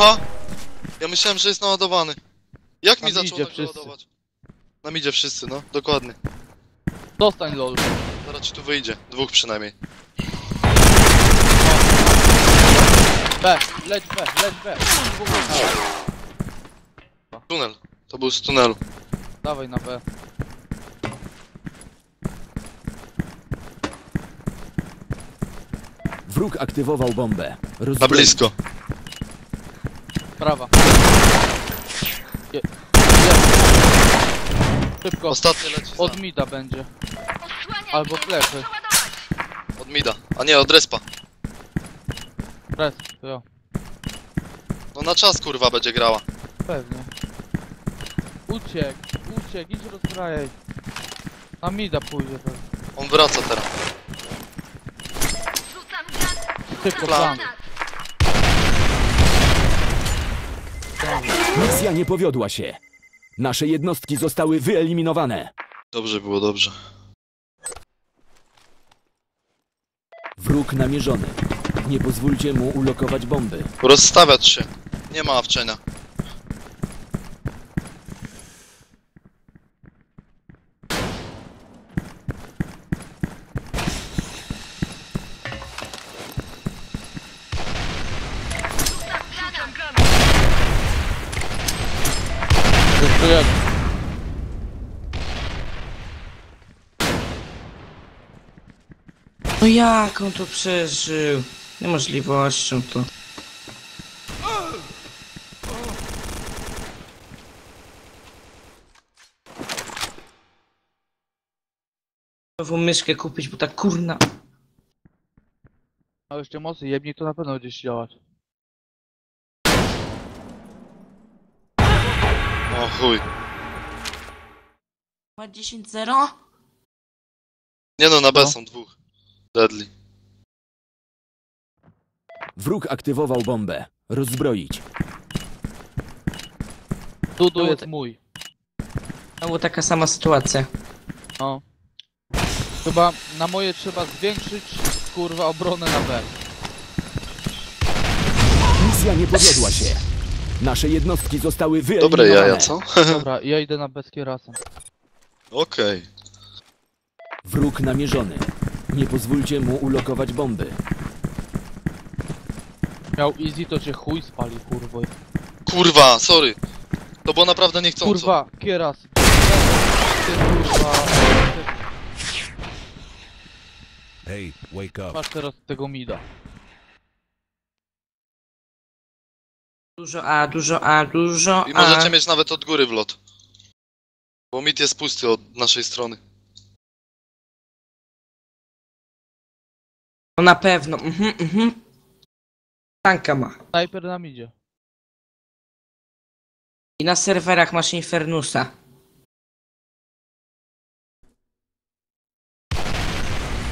Aha! Ja myślałem, że jest naładowany. Jak mi Tam zaczął idzie tak wszyscy. naładować? Nam idzie wszyscy, no, dokładnie. Dostań lol. Zaraz ci tu wyjdzie. Dwóch przynajmniej. B, leć B, leć B. Tunel. To był z tunelu. Dawaj na B. Wróg aktywował bombę. Na Rozbroić. blisko. Prawa. Je, jest. Szybko. Ostatni leci za. Od mida będzie. Albo klepy. Od mida. A nie, od respa. Res, jo. No na czas kurwa będzie grała. Pewnie. Uciek, uciek, idź rozbrajaj. Na mida pójdzie pewnie. On wraca teraz. Szybko Plan. plan. Misja nie powiodła się. Nasze jednostki zostały wyeliminowane. Dobrze było, dobrze. Wróg namierzony. Nie pozwólcie mu ulokować bomby. Rozstawiać się. Nie ma awczenia. Jak on to przeżył? Niemożliwością to. Nową myszkę kupić, bo ta kurna... A jeszcze mocy jebnik to na pewno będzie działać. O chuj. Ma 10-0? Nie no, na B No. są dwóch. Deadly. Wróg aktywował bombę. Rozbroić. Dudu jest mój. Znowu taka sama sytuacja. No. Chyba na moje trzeba zwiększyć kurwa obronę na B. Misja nie powiodła się. Nasze jednostki zostały Dobre wyeliminowane. jaja, co? Dobra, ja idę na razem. Okej. Wróg namierzony. Nie pozwólcie mu ulokować bomby. Miał easy to cię chuj spali kurwa. Kurwa, sorry. To było naprawdę niechcąco. Kurwa, kieras. Ty kurwa. Hey, wake up. Masz teraz tego mida. Dużo A, dużo A, dużo I A. możecie mieć nawet od góry wlot. Bo mit jest pusty od naszej strony. No na pewno, mhm, mhm. Tanka ma. Snajper nam idzie. I na serwerach masz Infernusa.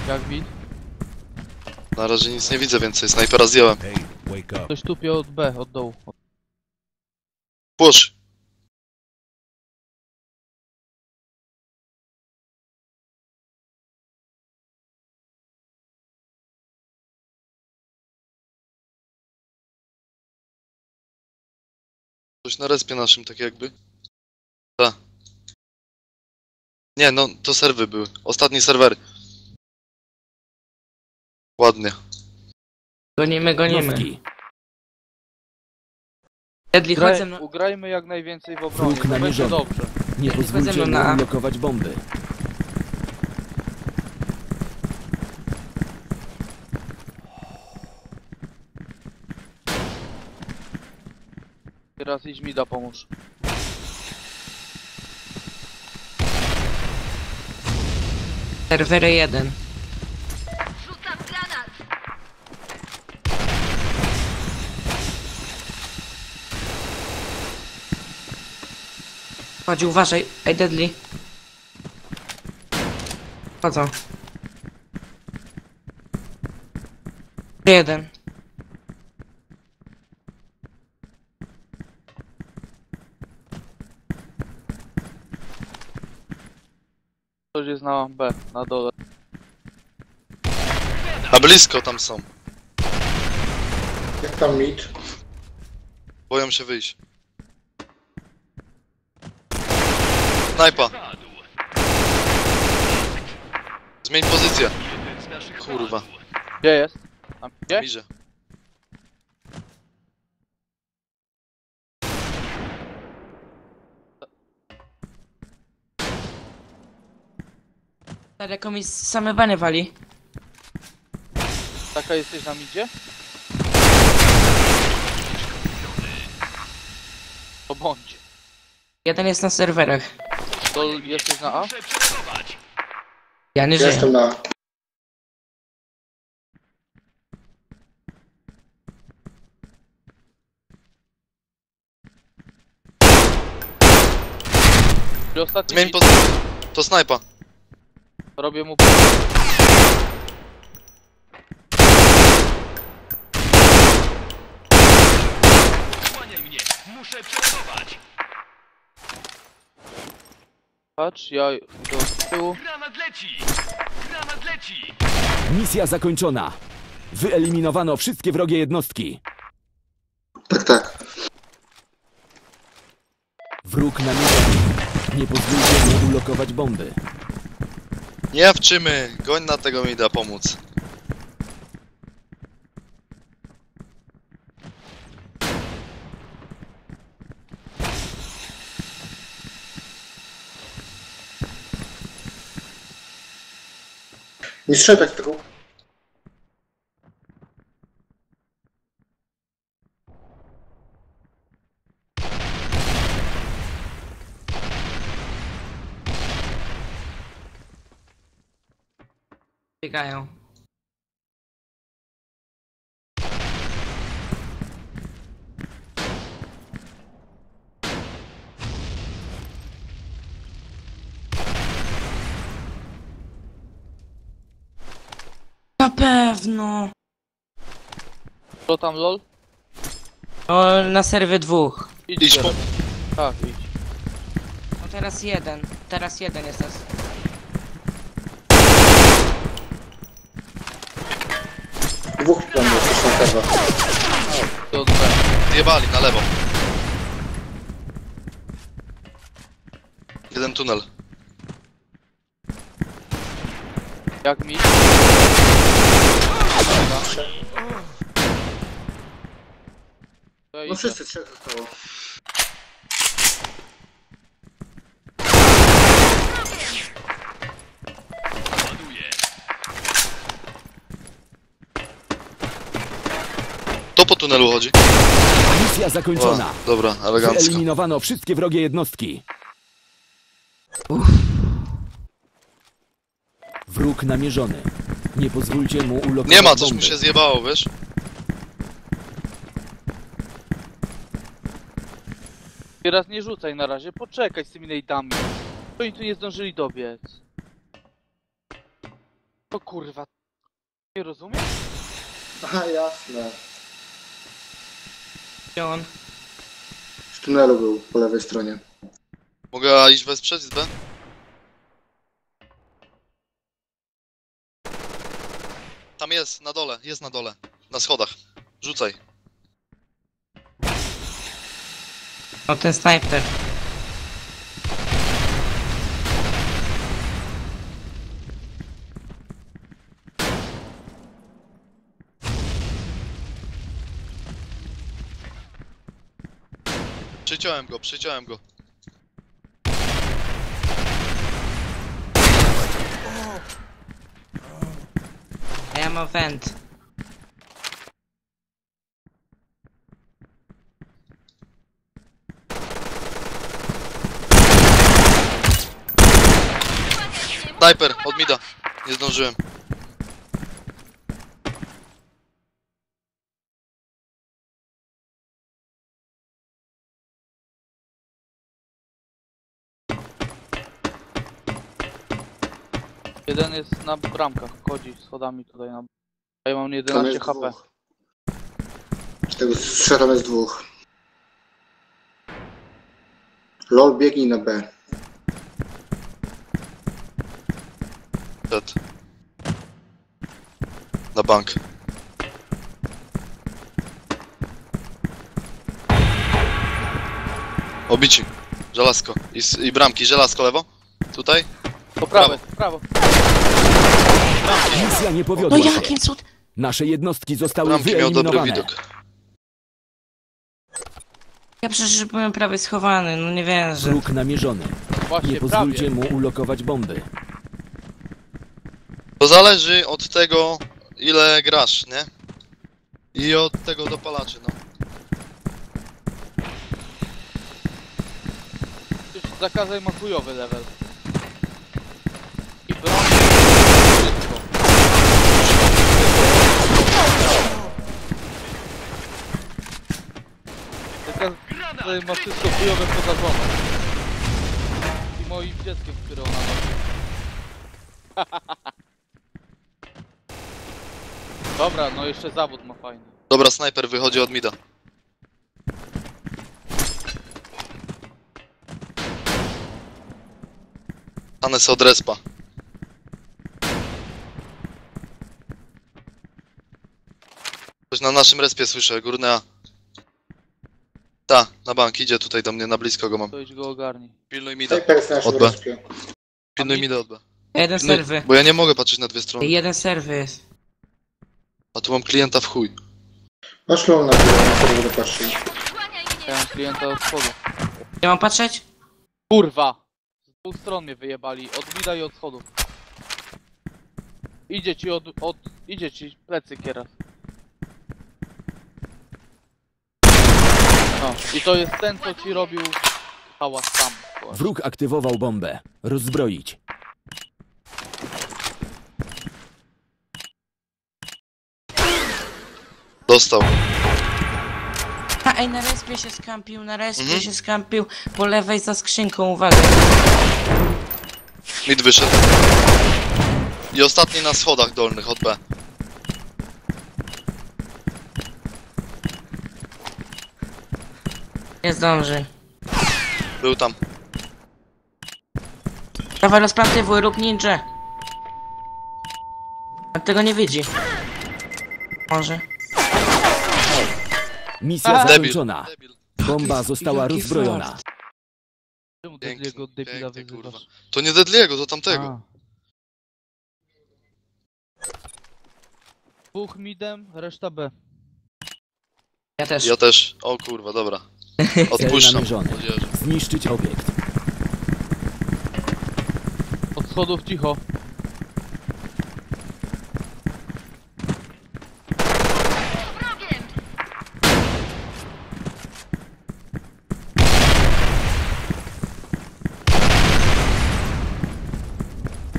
Jak wid? Na razie nic nie widzę więcej. Snajpera zdjąłem. Ktoś tupie od B, od dołu. Płosz. Coś na respie naszym, tak jakby. Ta. Nie, no, to serwy były. Ostatnie serwery. Ładnie. Gonimy, gonimy. Jednostki. Deadly, chodź ze Graj, mną. ugrajmy jak najwięcej w obronie, to będzie namierzony. dobrze. Nie pozwólcie Wezmę mu na A. ulokować bomby. Teraz idź mida pomóż. Serwery 1. Chodź, uważaj. Ej, Deadly. Chodzą. Jeden. Ktoś jest na B, na dole. Na blisko tam są. Jak tam mit? Boją się wyjść. Snajpa. Zmień pozycję. Kurwa. Gdzie jest? Tam, gdzie? Mirze. Daleko mi same bany wali. Taka jesteś na midzie? To bądź. Jeden jest na serwerach. To jesteś na A? Ja nie żyję. Jestem na... Ostatni Zmień. To snajpa. Robię mu... Patrz, ja do tyłu. Misja zakończona. Wyeliminowano wszystkie wrogie jednostki. Tak, tak. Wróg namierzony. Nie pozwólcie mu ulokować bomby. Nie jawczymy. Goń na tego mi da pomóc. Nie strzelać tylko. Biegają. Na pewno. Co tam lol? O, na serwie dwóch. Idź po... teraz. Tak, idź. No teraz jeden. Teraz jeden jest nas. Dwóch jest, jeszcze na pewno. To. Zjebali na lewo. Jeden tunel. Jak mi? To ja No wszyscy trzech zostało. To po tunelu chodzi. Misja O, zakończona. dobra, elegancko. Wyeliminowano wszystkie wrogie jednostki. Wróg namierzony. Nie pozwólcie mu ulokować Nie ma, coś bomby. mu się zjebało, wiesz? Teraz nie rzucaj na razie, poczekaj z tymi nade'ami. Oni tu nie zdążyli dobiec. To kurwa. Nie rozumiem? Aha, jasne. Gdzie on? W tunelu był po lewej stronie. Mogę iść wesprzeć z B? Tam jest, na dole, jest na dole. Na schodach. Rzucaj. O, ten snajper. Przyciąłem go, przyciąłem go. A ja mam węd. Sniper, od mida. Nie zdążyłem. Jeden jest na bramkach, chodzi schodami tutaj na... A ja mam Tam 11 jest HP. dwóch. Z tego z trzech tam jest dwóch. LOL biegnij na B. Dead. Na bank. Obici. Żelazko. I, s- I bramki. Żelazko lewo. Tutaj. Po prawo, prawo. Misja nie No powiodła się. jakim cud? Nasze jednostki zostały Bramki miał dobry wyeliminowane. widok. Ja przecież byłem prawie schowany, no nie wierzę. Wróg namierzony. Nie Właśnie, pozwólcie prawie. mu ulokować bomby. To zależy od tego, ile grasz, nie? I od tego dopalaczy, no. Przecież zakazaj ma chujowy level. I broń. Wszystko. Zakazaj ma wszystko chujowe poza żoną. I moim dzieckiem, które ona nosi. Dobra, no jeszcze zawód ma fajny. Dobra, snajper wychodzi od mida. Hanes od respa. Coś na naszym respie słyszę, górne A. Ta, na bank, idzie tutaj do mnie, na blisko go mam. To idź go ogarnij. Pilnuj jest Od B. respie. pilnuj mida od B. Jeden Pilnuj, serwy. bo ja nie mogę patrzeć na dwie strony. Jeden serwy jest. A tu mam klienta w chuj. Masz low na górę, na który będę patrzył. Ja mam klienta od spodu. Ja mam patrzeć? Kurwa! Z dwóch stron mnie wyjebali, od mida i od schodów. Idzie ci od, od... idzie ci plecy kieras. No, i to jest ten, co ci robił hałas tam. Wróg aktywował bombę. Rozbroić. Dostał. A ej, na respie się skampił, na respie Mhm. się skampił. Po lewej za skrzynką, uwaga. Mid wyszedł. I ostatni na schodach dolnych od B. Nie zdąży. Był tam. Dawaj, rozplantywuj, rób ninja. A tego nie widzi. Może. Misja Aha. Zakończona. Debil. Bomba została rozbrojona. fart. Czemu Piękny, Deadliego od debila piękny, wyzywasz? kurwa. To nie Deadliego, to tamtego. A. Dwóch midem, reszta B. Ja też. Ja też. O kurwa, dobra. Odpuszczam. Zniszczyć obiekt. Od schodów cicho.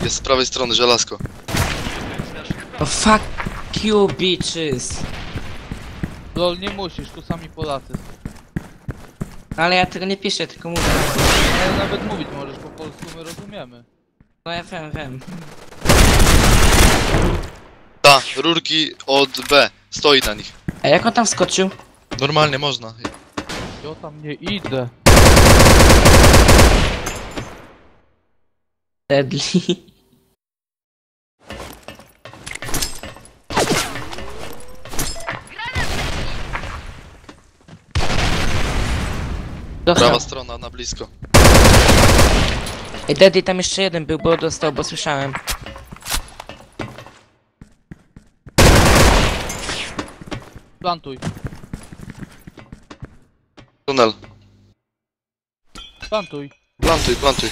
Jest z prawej strony żelazko. Oh, fuck you, bitches. Lol, nie musisz, tu sami Polacy. Ale ja tego nie piszę, tylko mówię. Ale nawet mówić możesz po polsku, my rozumiemy. No ja wiem, wiem. Ta, rurki od B. Stoi na nich. A jak on tam wskoczył? Normalnie można. Ja tam nie idę. Deadly. Dostał. Prawa strona na blisko. Ej, Deadly tam jeszcze jeden był, bo dostał, bo słyszałem. Plantuj. Tunel. Plantuj. Plantuj, plantuj.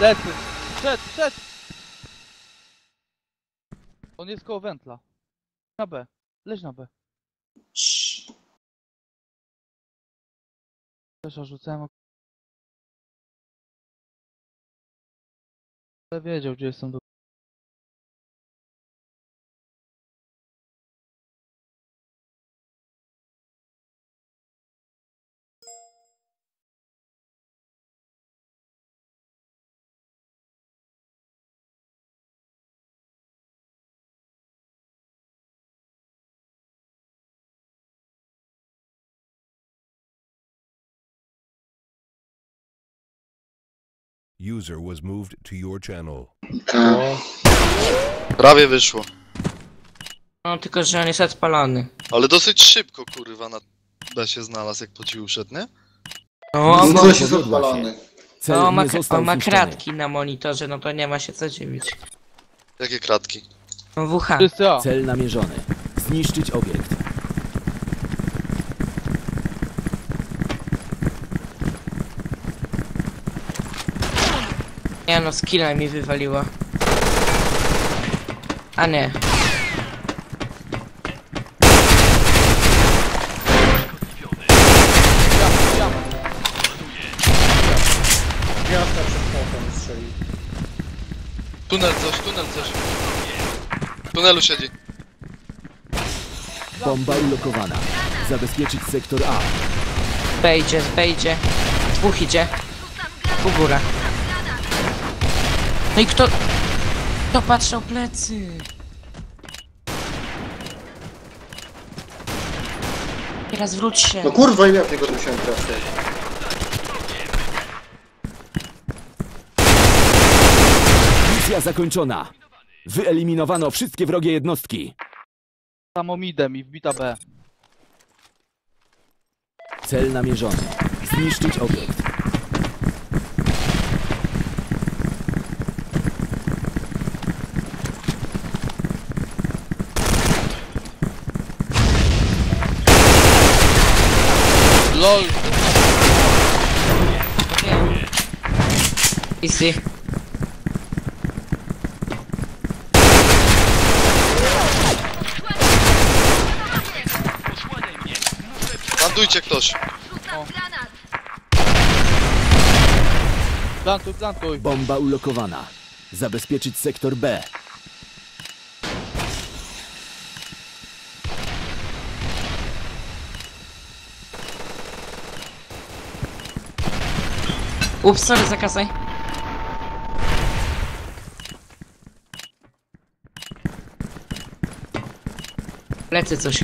Lecy. Szedł, szedł. On jest koło wętla. Na B. Leź na B. wiedział, User was moved to your channel. Prawie wyszło. No tylko, że on jest odpalony. Ale dosyć szybko, kurwa, na B się znalazł, jak po ci uszedł, nie? No, No, no, ktoś jest powiodła się. odpalony. Cel no ma, nie został on ma zniszczony. kratki na monitorze, no to nie ma się co dziwić. Jakie kratki? No WH. Wszyscy A. Cel namierzony. Zniszczyć obiekt. Nie no, skilla mi wywaliła. A nie. Gwiazda przed potem strzeli. Tunel coś, tunel coś. W tunelu siedzi. Bomba ulokowana. Zabezpieczyć sektor A. Wejdzie, wejdzie. Dwóch idzie. U góra. No i kto... Kto patrzał plecy? Teraz wróć się. No kurwa, ile ja w niego tu musiałem trafiać? Misja zakończona. Wyeliminowano wszystkie wrogie jednostki. Samo midem i wbita B. Cel namierzony. Zniszczyć obiekt. LOL. Easy. Landujcie ktoś. Plantuj, plantuj. Bomba ulokowana. Zabezpieczyć sektor B. Ups, sorry, zakasaj. Lecę coś.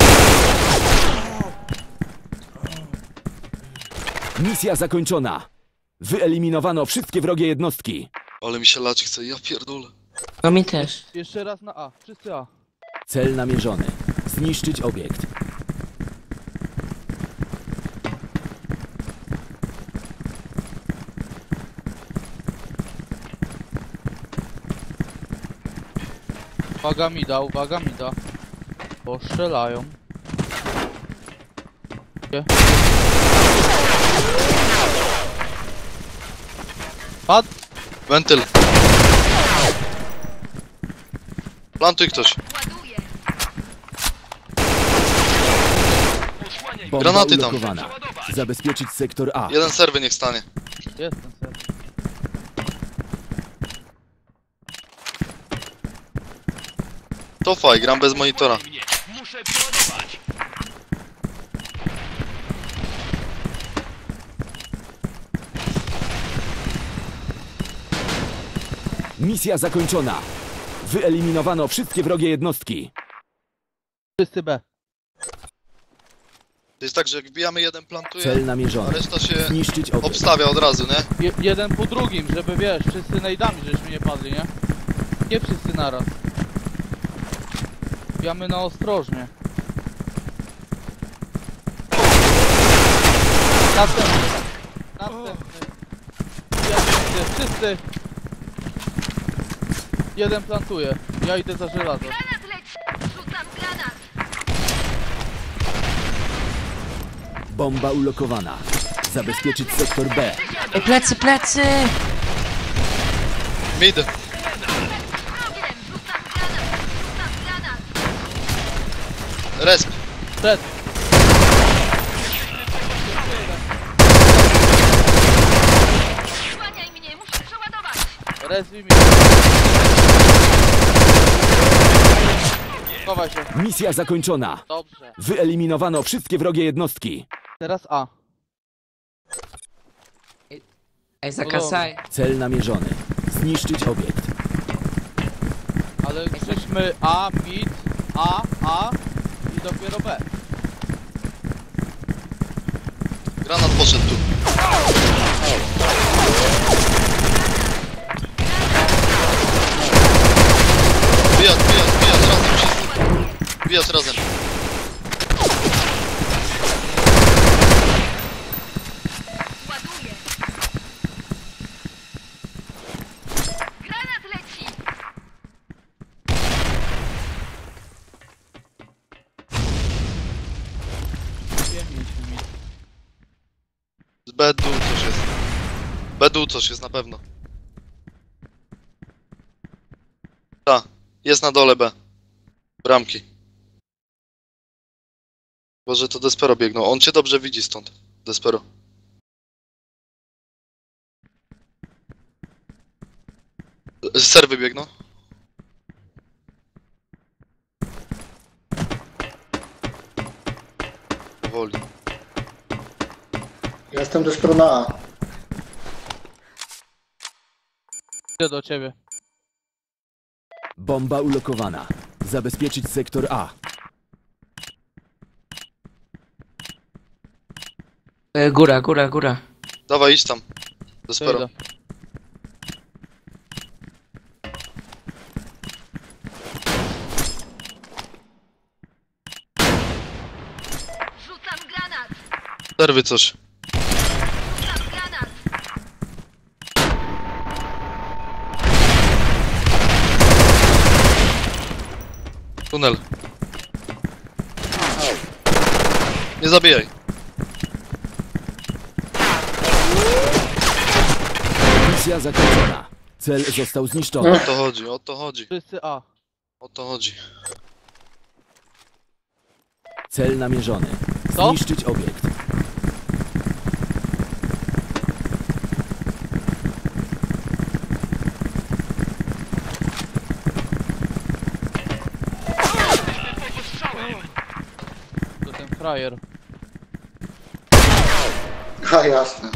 Misja zakończona. Wyeliminowano wszystkie wrogie jednostki. Ale mi się lać chce, ja pierdolę. No mi też. Jeszcze raz na A. Wszyscy A. Cel namierzony. Zniszczyć obiekt. Uwaga mida, uwaga mida. Bo strzelają. Gdzie? Pad! Wentyl. Plantuj ktoś. Bomba Granaty tam. ulokowana. Zabezpieczyć sektor A. Jeden serwy niech stanie. Jestem ser. To faj, gram bez monitora. Misja zakończona. Wyeliminowano wszystkie wrogie jednostki. Wszyscy B. To jest tak, że jak wbijamy jeden plantuje, Cel a namierzony. reszta się Zniszczyć obiekt. obstawia od razu, nie? Je jeden po drugim, żeby wiesz, wszyscy najdami żeśmy nie padli, nie? Nie wszyscy naraz. Bijamy na ostrożnie. Następny. Następny. Ja wszyscy, wszyscy. Jeden plantuje. Ja idę za żelazo. Bomba ulokowana. Zabezpieczyć sektor B. Ej, plecy, plecy! Mid. Resp. Przed. Rezwij mi. Chowaj się. Misja zakończona. Dobrze. Wyeliminowano wszystkie wrogie jednostki. Teraz A. Ej, zakasaj. Cel namierzony. Zniszczyć obiekt. Ale krzyczmy A, mid, A, A dopiero B. Granat poszedł tu. Bijać, bijać, bijać razem wszyscy. Bijać razem. Coś jest na pewno. Ta, jest na dole B. Bramki. Boże, to Despero biegną. On cię dobrze widzi stąd. Despero. Serwy biegną. Powoli. Ja jestem dopiero na A. Idę do ciebie. Bomba ulokowana. Zabezpieczyć sektor A. E, góra, góra, góra. Dawaj, idź tam. To Despero. idę. Rzucam granat! Serwy coś. Tunel. Nie zabijaj. Misja zakończona. Cel został zniszczony. O to chodzi, o to chodzi. Wszyscy A. O to chodzi. Cel namierzony. Co? Zniszczyć obiekt. Frajer. A jasne.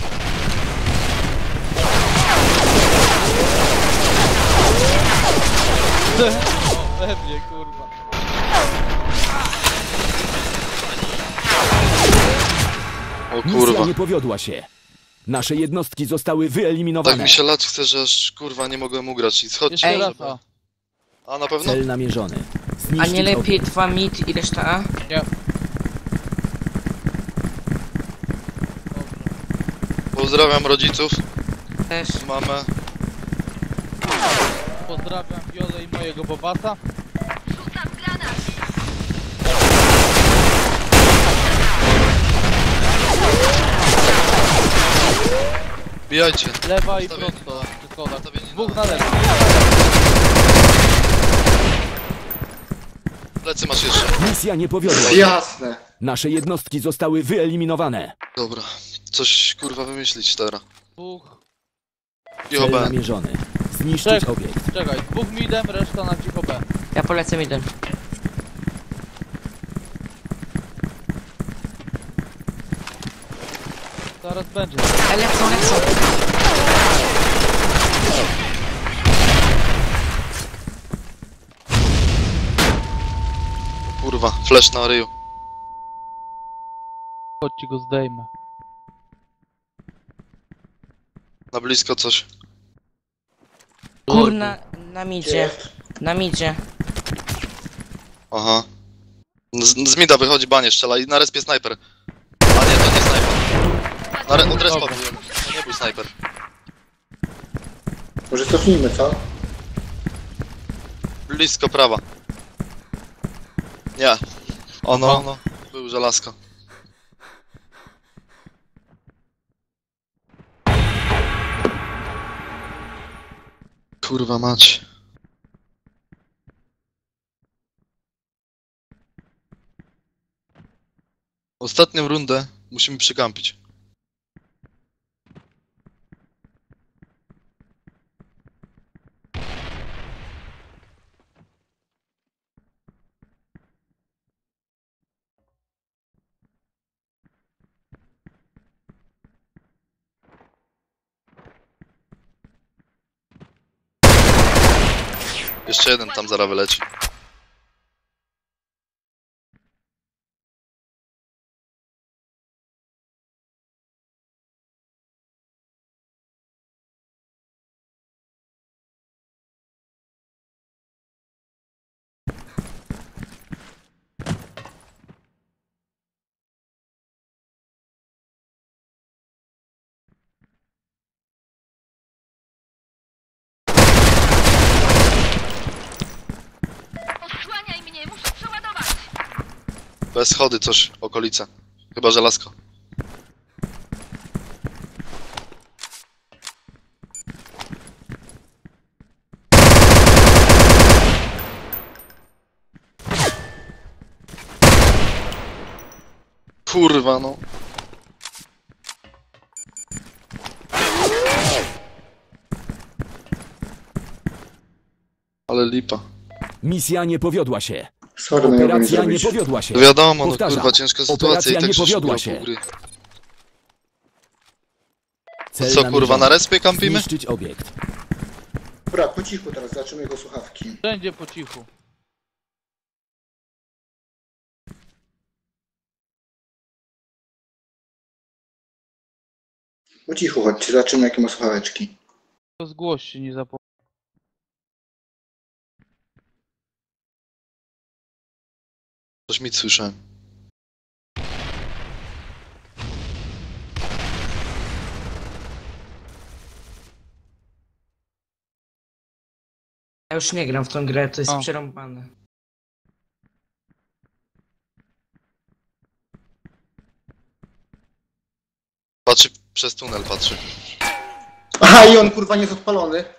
O, pewnie, kurwa. O Misja kurwa. nie powiodła się. Nasze jednostki zostały Tak wyeliminowane. mi się lać chce, że aż kurwa nie mogłem ugrać. I schodźcie. Jeszcze Ej. raz A. A na pewno? Cel namierzony. A Zniszczyć nie lepiej dwa mid i reszta A? Nie. Pozdrawiam rodziców, Też. mamę. Pozdrawiam Wiolę i mojego Bobasa. Rzucam granat! Bijajcie. Lewa i Ustawienie prosto. na- Przy schodach. ustawienie na- Dwóch na lewo. Plecy masz jeszcze. Misja nie powiodła się. Jasne. Nasze jednostki zostały wyeliminowane. Dobra. Coś kurwa wymyślić teraz. Dwóch. Cicho Cel B. namierzony. Zniszczyć Trzech. obiekt. Czekaj, dwóch midem, reszta na cicho B. Ja polecę midem. Zaraz będzie. E, lecą, lecą. Kurwa, flash na ryju. Chodź ci go zdejmę. Na blisko coś. Kurna, na midzie. Na midzie. Aha. Z, z mida wychodzi banie, strzela i na respie snajper. A nie, to nie snajper. Na re, od respa byłem. To nie był snajper. Może cofnijmy, co? Blisko prawa. Nie. Ono, ono. Był żelazko. Kurwa mać. Ostatnią rundę musimy przykampić. Jeszcze jeden tam zaraz wyleci. To jest schody, coś, okolica. Chyba żelazko. Kurwa no. Ale lipa. Misja nie powiodła się. Sorry, no ja Operacja nie zrobić. powiodła się. No wiadomo, no Powtarzam, kurwa, ciężka sytuacja operacja i tak nie się powiodła szybko się. gry. Cel Co kurwa, na respie kampimy? Zniszczyć obiekt. Dobra, po cichu teraz, zobaczymy jego słuchawki. Wszędzie po cichu. Po cichu chodźcie, zobaczymy jakie ma słuchaweczki. To zgłoś się, nie zapomnij. Coś mi słyszałem. Ja już nie gram w tą grę, to jest O. przerąbane. Patrzy przez tunel, patrzy. Aha, i on kurwa nie jest odpalony.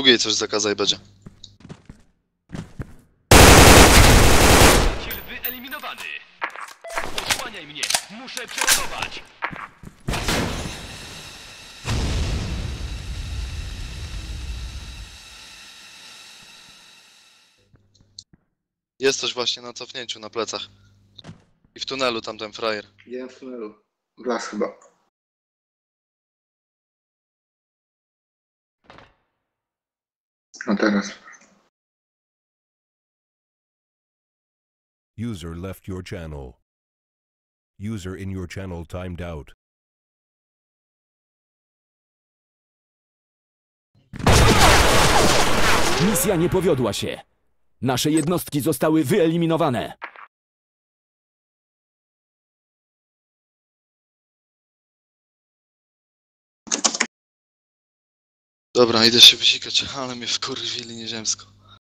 Długiej coś zakazaj będzie. Cel wyeliminowany. Osłaniaj mnie. Muszę przeładować. Jest coś właśnie na cofnięciu, na plecach. I w tunelu tamten frajer. Jeden w tunelu. W las chyba. No teraz. User left your channel. User in your channel timed out. Misja nie powiodła się. Nasze jednostki zostały wyeliminowane. Dobra, idę się wysikać, ale mnie wkurwili nieziemsko.